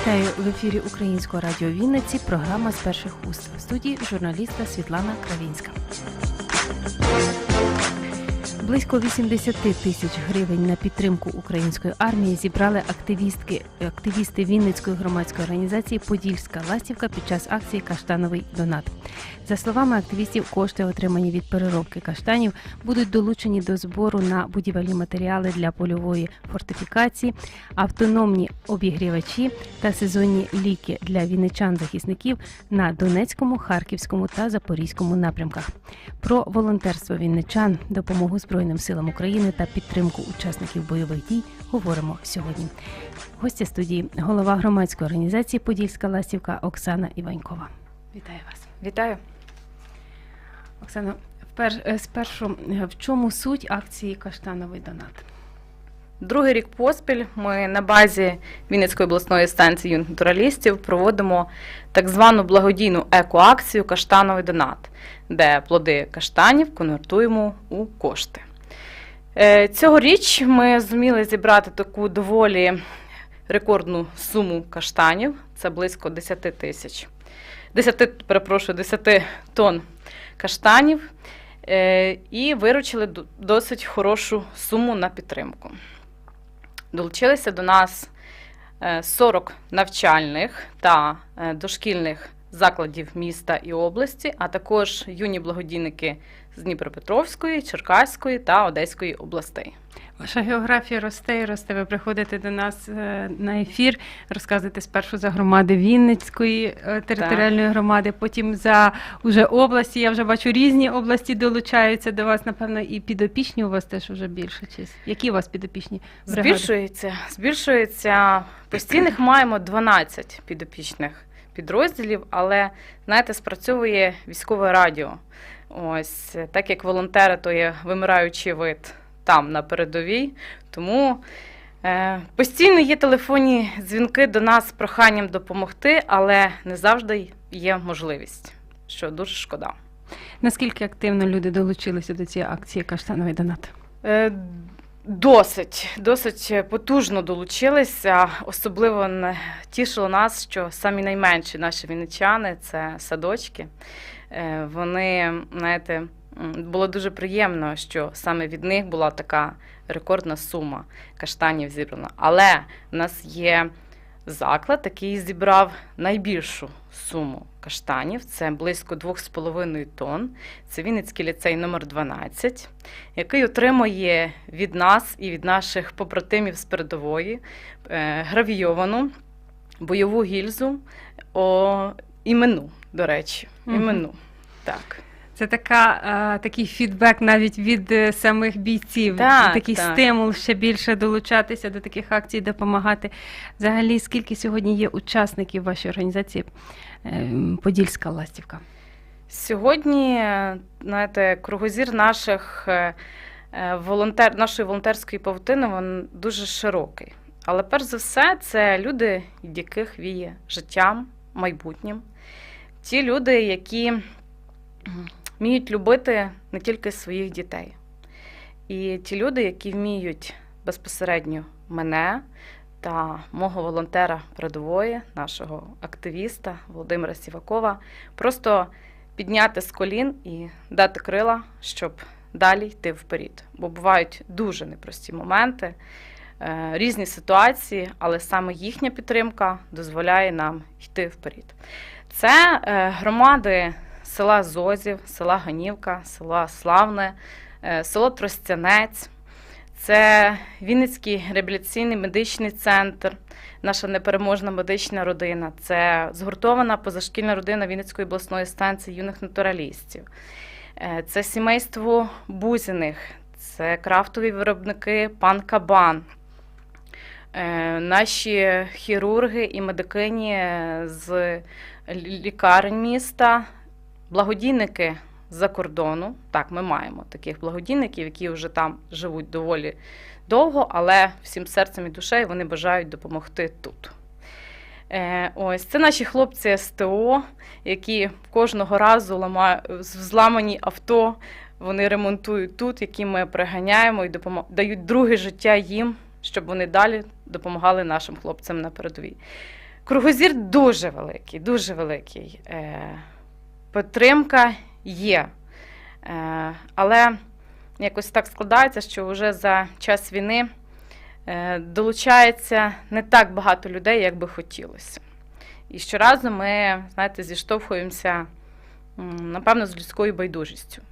Вітаю в ефірі Українського радіо Вінниці. Програма з перших уст в студії журналістка Світлана Кравінська. Близько 80 тисяч гривень на підтримку української армії зібрали активістки, активісти Вінницької громадської організації Подільська ластівка під час акції Каштановий донат. За словами активістів, кошти, отримані від переробки каштанів, будуть долучені до збору на будівельні матеріали для польової фортифікації, автономні обігрівачі та сезонні ліки для вінничан-захисників на Донецькому, Харківському та Запорізькому напрямках. Про волонтерство вінничан, допомогу Збройним силам України та підтримку учасників бойових дій говоримо сьогодні. Гостя студії голова громадської організації Подільська ластівка Оксана Іванькова. Вітаю вас. Вітаю. Оксана, впер- е, спершу е, в чому суть акції Каштановий донат? Другий рік поспіль ми на базі Вінницької обласної станції юних натуралістів проводимо так звану благодійну екоакцію Каштановий донат, де плоди каштанів конвертуємо у кошти. Е, Цьогоріч ми зуміли зібрати таку доволі рекордну суму каштанів. Це близько 10 тисяч. 10, перепрошую, 10 тонн каштанів. Е, І виручили досить хорошу суму на підтримку. Долучилися до нас е, 40 навчальних та е, дошкільних закладів міста і області, а також юні благодійники з Дніпропетровської, Черкаської та Одеської областей. Ваша географія росте і росте. Ви приходите до нас е, на ефір, розказуєте спершу за громади Вінницької е, територіальної громади, потім за уже області. Я вже бачу різні області долучаються до вас. Напевно, і підопічні у вас теж вже більше. Чи які у вас підопічні бригади? Збільшується, збільшується. Постійних маємо 12 підопічних підрозділів, але знаєте, спрацьовує військове радіо. Ось так як волонтери, то є вимираючий вид там на передовій. Тому е, постійно є телефонні дзвінки до нас з проханням допомогти, але не завжди є можливість, що дуже шкода. Наскільки активно люди долучилися до цієї акції Каштановий донат? Е, Досить, досить потужно долучилися. Особливо тішило нас, що самі найменші наші вінничани це садочки. Е, Вони, знаєте, було дуже приємно, що саме від них була така рекордна сума каштанів зібрана. Але в нас є заклад, який зібрав найбільшу суму каштанів. Це близько 2,5 тонн. Це Вінницький ліцей номер 12 який отримує від нас і від наших побратимів з передової е, гравійовану бойову гільзу о, імену, до речі. Імену. Так. Це така, е, такий фідбек навіть від е, самих бійців, Так, такий так. стимул ще більше долучатися до таких акцій, допомагати. Взагалі, скільки сьогодні є учасників вашої організації е, Подільська ластівка? Сьогодні, знаєте, кругозір наших волонтер, нашої волонтерської павутини він дуже широкий. Але перш за все, це люди, яких віє життям, майбутнім. Ті люди, які вміють любити не тільки своїх дітей. І ті люди, які вміють безпосередньо мене та мого волонтера передової, нашого активіста Володимира Сівакова, просто підняти з колін і дати крила, щоб далі йти вперед. Бо бувають дуже непрості моменти, різні ситуації, але саме їхня підтримка дозволяє нам йти вперед. Це е, громади села Зозів, села Ганівка, села Славне, е, село Тростянець. Це Вінницький реабілітаційний медичний центр, наша непереможна медична родина. Це згуртована позашкільна родина Вінницької обласної станції юних натуралістів. Е, Це сімейство Бузіних, це крафтові виробники Пан Кабан. Е, Наші хірурги і медикині з лікарень міста, благодійники з-за кордону. Так, ми маємо таких благодійників, які вже там живуть доволі довго, але всім серцем і душею вони бажають допомогти тут. Е, ось це наші хлопці СТО, які кожного разу ламають зламані авто. Вони ремонтують тут, які ми приганяємо і дають друге життя їм, щоб вони далі допомагали нашим хлопцям на передовій. Кругозір дуже великий, дуже великий. Е, Підтримка є. Е, Але якось так складається, що вже за час війни е, долучається не так багато людей, як би хотілося. І щоразу ми, знаєте, зіштовхуємося, напевно, з людською байдужістю.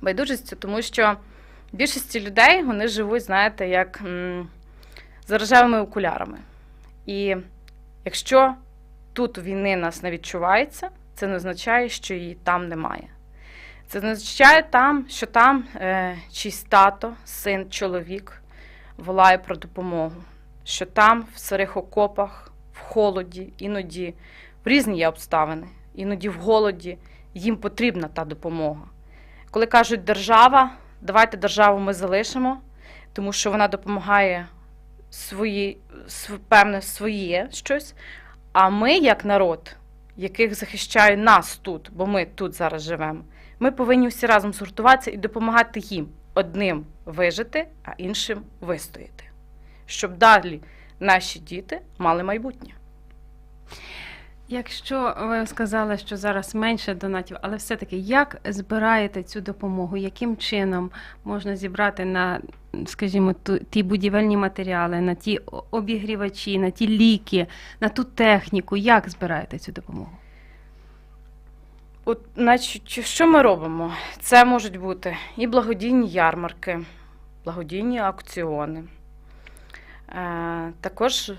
Байдужістю, тому що більшості людей вони живуть, знаєте, як за рожевими окулярами. І якщо тут війни нас не відчувається, це не означає, що її там немає. Це означає там, що там е, чийсь тато, син, чоловік волає про допомогу, що там в сирих окопах, в холоді, іноді в різні є обставини, іноді в голоді їм потрібна та допомога. Коли кажуть держава, давайте державу ми залишимо, тому що вона допомагає свої, св- певне своє щось. А ми, як народ, яких захищає нас тут, бо ми тут зараз живемо, ми повинні всі разом згуртуватися і допомагати їм одним вижити, а іншим вистояти, щоб далі наші діти мали майбутнє. Якщо ви сказали, що зараз менше донатів, але все-таки як збираєте цю допомогу? Яким чином можна зібрати на, скажімо, ті будівельні матеріали, на ті обігрівачі, на ті ліки, на ту техніку? Як збираєте цю допомогу? От, значить, що ми робимо? Це можуть бути і благодійні ярмарки, благодійні аукціони. Е, також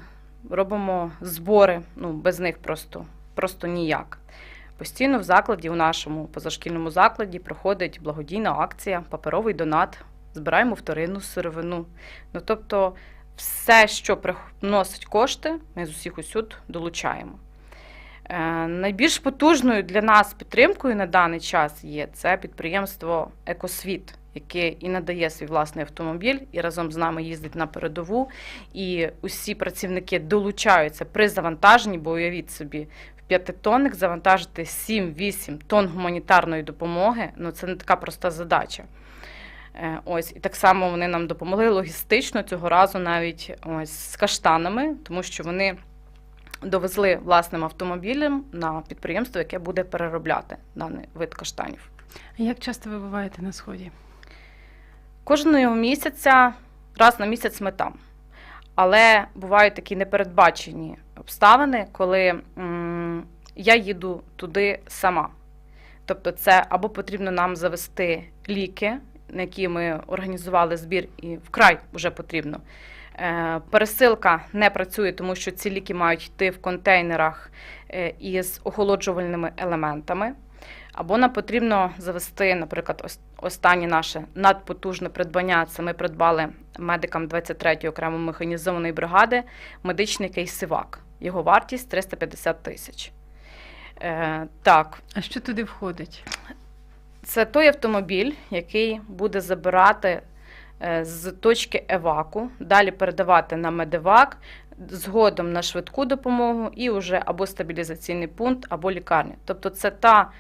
робимо збори, ну, без них просто, просто ніяк. Постійно в закладі, у нашому позашкільному закладі, проходить благодійна акція, паперовий донат, збираємо вторинну сировину. Ну, тобто, все, що приносить кошти, ми з усіх усюд долучаємо. Е, Найбільш потужною для нас підтримкою на даний час є це підприємство Екосвіт, яке і надає свій власний автомобіль, і разом з нами їздить на передову. І усі працівники долучаються при завантаженні, бо уявіть собі, в п'ятитонник завантажити 7-8 тонн гуманітарної допомоги. Ну це не така проста задача. Е, Ось і так само вони нам допомогли логістично цього разу навіть ось з каштанами, тому що вони довезли власним автомобілем на підприємство, яке буде переробляти даний вид каштанів. Як часто ви буваєте на сході? Кожного місяця, раз на місяць ми там. Але бувають такі непередбачені обставини, коли м, я їду туди сама. Тобто, це або потрібно нам завести ліки, на які ми організували збір, і вкрай вже потрібно. Е, Пересилка не працює, тому що ці ліки мають йти в контейнерах е, із охолоджувальними елементами. Або нам потрібно завести, наприклад, останнє наше надпотужне придбання. Це ми придбали медикам 23-ї окремо механізованої бригади медичний кейсивак. Його вартість 350 тисяч. Е, так, А що туди входить? це той автомобіль, який буде забирати е, з точки еваку, далі передавати на медевак, згодом на швидку допомогу і вже або стабілізаційний пункт, або лікарня. Тобто це та,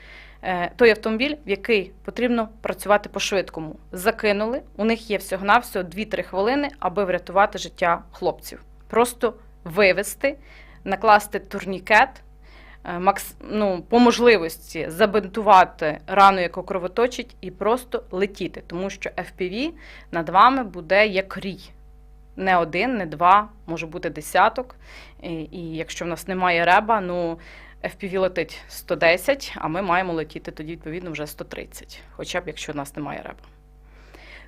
той автомобіль, в який потрібно працювати по-швидкому. Закинули, у них є всього-навсього 2-3 хвилини, аби врятувати життя хлопців. Просто вивести, накласти турнікет, е, макс, ну, по можливості забинтувати рану, яку кровоточить, і просто летіти, тому що FPV над вами буде як рій. Не один, не два, може бути десяток. І, і якщо в нас немає реба, ну FPV летить 110, а ми маємо летіти тоді, відповідно, вже 130, хоча б якщо в нас немає реба.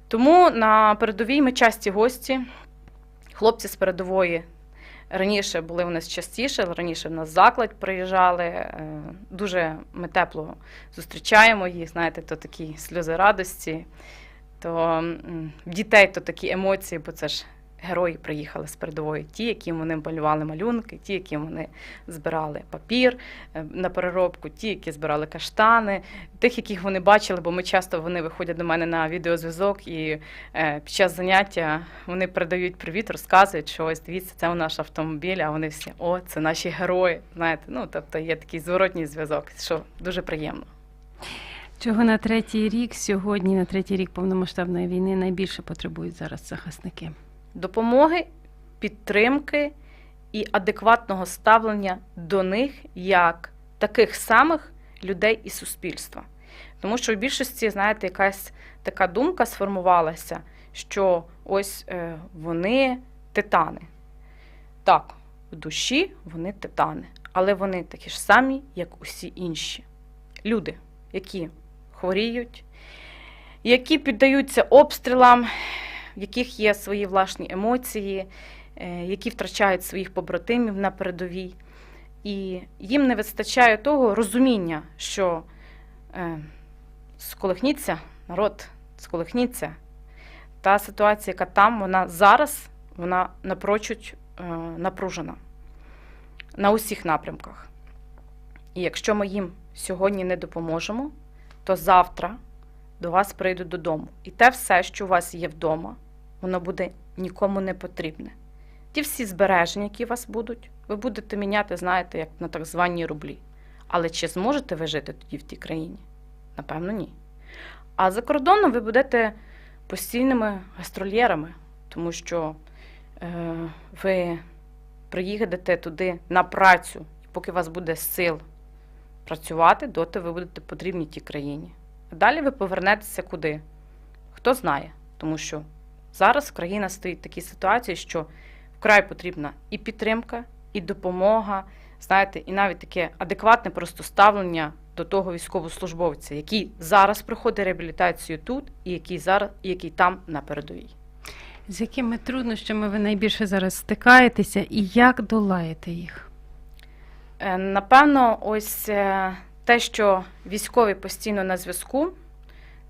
Тому на передовій ми часті гості. Хлопці з передової раніше були у нас частіше, раніше в нас заклад приїжджали. е, Дуже ми тепло зустрічаємо їх, знаєте, то такі сльози радості, то в дітей то такі емоції, бо це ж герої приїхали з передової. Ті, які вони малювали малюнки, ті, які вони збирали папір е, на переробку, ті, які збирали каштани, тих, яких вони бачили, бо ми часто вони виходять до мене на відеозв'язок і е, під час заняття вони передають привіт, розказують, що ось дивіться, це у наш автомобіль, а вони всі о, це наші герої. Знаєте, ну тобто є такий зворотній зв'язок, що дуже приємно. Чого на третій рік сьогодні, на третій рік повномасштабної війни найбільше потребують зараз захисники? Допомоги, підтримки і адекватного ставлення до них як таких самих людей і суспільства. Тому що в більшості, знаєте, якась така думка сформувалася, що ось е, вони титани. Так, в душі вони титани, але вони такі ж самі, як усі інші. Люди, які хворіють, які піддаються обстрілам, в яких є свої власні емоції, е, які втрачають своїх побратимів на передовій. І їм не вистачає того розуміння, що е, сколихніться, народ, сколихніться. Та ситуація, яка там, вона зараз, вона напрочуд е, напружена на усіх напрямках. І якщо ми їм сьогодні не допоможемо, то завтра до вас прийдуть додому. І те все, що у вас є вдома, воно буде нікому не потрібне. Ті всі збереження, які у вас будуть, ви будете міняти, знаєте, як на так звані рублі. Але чи зможете ви жити тоді в тій країні? Напевно, ні. А за кордоном ви будете постійними гастрольєрами, тому що е, ви приїдете туди на працю, і поки у вас буде сил працювати, доти ви будете потрібні тій країні. А далі ви повернетеся куди? Хто знає, тому що зараз країна стоїть в такій ситуації, що вкрай потрібна і підтримка, і допомога, знаєте, і навіть таке адекватне просто ставлення до того військовослужбовця, який зараз проходить реабілітацію тут, і який зараз, і який там на передовій. З якими труднощами ви найбільше зараз стикаєтеся і як долаєте їх? Е, Напевно, ось е, те, що військові постійно на зв'язку.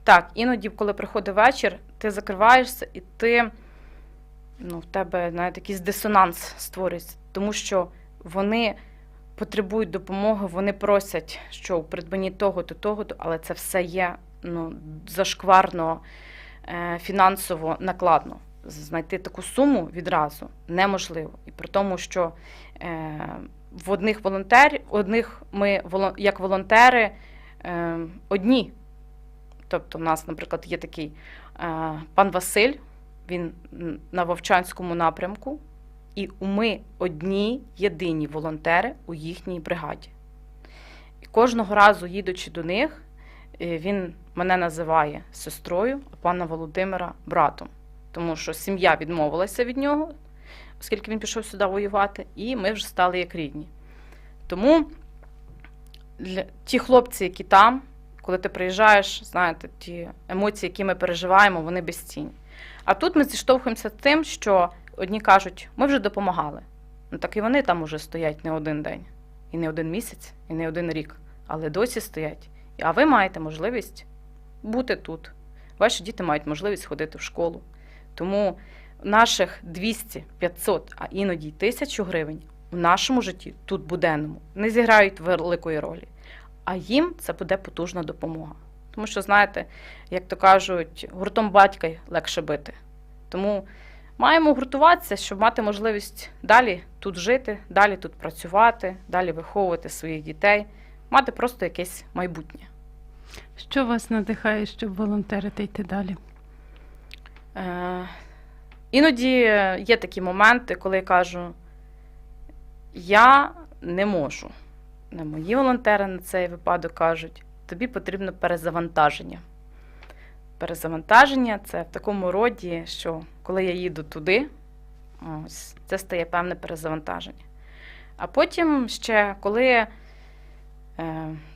Так, іноді, коли приходить вечір, ти закриваєшся і ти, ну, в тебе навіть якийсь дисонанс створюється, тому що вони потребують допомоги, вони просять, що у придбанні того-то, того-то, але це все є ну, зашкварно е, фінансово накладно. Знайти таку суму відразу неможливо. І при тому, що е, в одних волонтерів, одних ми як волонтери е, одні. Тобто, у нас, наприклад, є такий е, пан Василь, він на Вовчанському напрямку, і ми одні єдині волонтери у їхній бригаді. І кожного разу, їдучи до них, е, він мене називає сестрою, а пана Володимира братом. Тому що сім'я відмовилася від нього, оскільки він пішов сюди воювати, і ми вже стали як рідні. Тому для, ті хлопці, які там, коли ти приїжджаєш, знаєте, ті емоції, які ми переживаємо, вони безцінні. А тут ми зіштовхуємося тим, що одні кажуть, ми вже допомагали. Ну так і вони там уже стоять не один день, і не один місяць, і не один рік, але досі стоять. А ви маєте можливість бути тут. Ваші діти мають можливість ходити в школу. Тому наших 200, 500, а іноді 1000 гривень у нашому житті, тут буденному, не зіграють великої ролі. А їм це буде потужна допомога. Тому що, знаєте, як то кажуть, гуртом батька легше бити. Тому маємо гуртуватися, щоб мати можливість далі тут жити, далі тут працювати, далі виховувати своїх дітей, мати просто якесь майбутнє. Що вас надихає, щоб волонтерити йти далі? Е, іноді є такі моменти, коли я кажу, я не можу. Мої волонтери на цей випадок кажуть, тобі потрібно перезавантаження. Перезавантаження це в такому роді, що коли я їду туди, ось, це стає певне перезавантаження. А потім ще, коли е,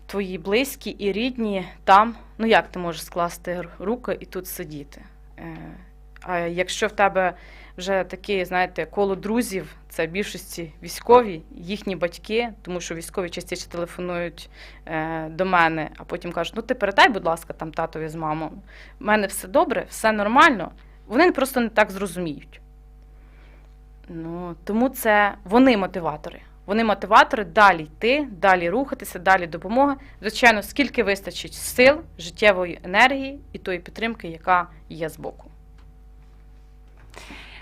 твої близькі і рідні там, ну як ти можеш скласти руки і тут сидіти? Е, а якщо в тебе вже таке, знаєте, коло друзів, це в більшості військові, їхні батьки, тому що військові частіше телефонують е, до мене, а потім кажуть: ну ти передай, будь ласка, там татові з мамою. У мене все добре, все нормально. Вони просто не так зрозуміють. Ну, тому це вони мотиватори. Вони мотиватори далі йти, далі рухатися, далі допомога. Звичайно, скільки вистачить сил, життєвої енергії і тої підтримки, яка є збоку.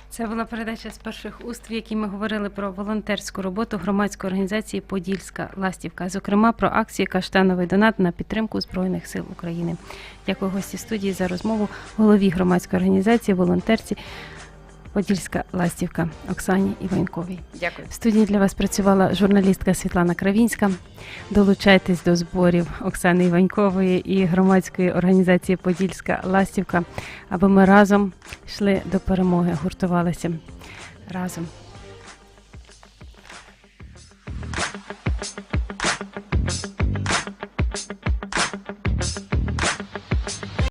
Це була передача з перших уст, в якій ми говорили про волонтерську роботу громадської організації Подільська Ластівка, зокрема про акцію Каштановий донат на підтримку Збройних сил України. Дякую гості студії за розмову голові громадської організації, волонтерці Подільська ластівка Оксані Іваньковій. Дякую. В студії для вас працювала журналістка Світлана Кравінська. Долучайтесь до зборів Оксани Іванькової і громадської організації Подільська Ластівка, аби ми разом йшли до перемоги, гуртувалися разом.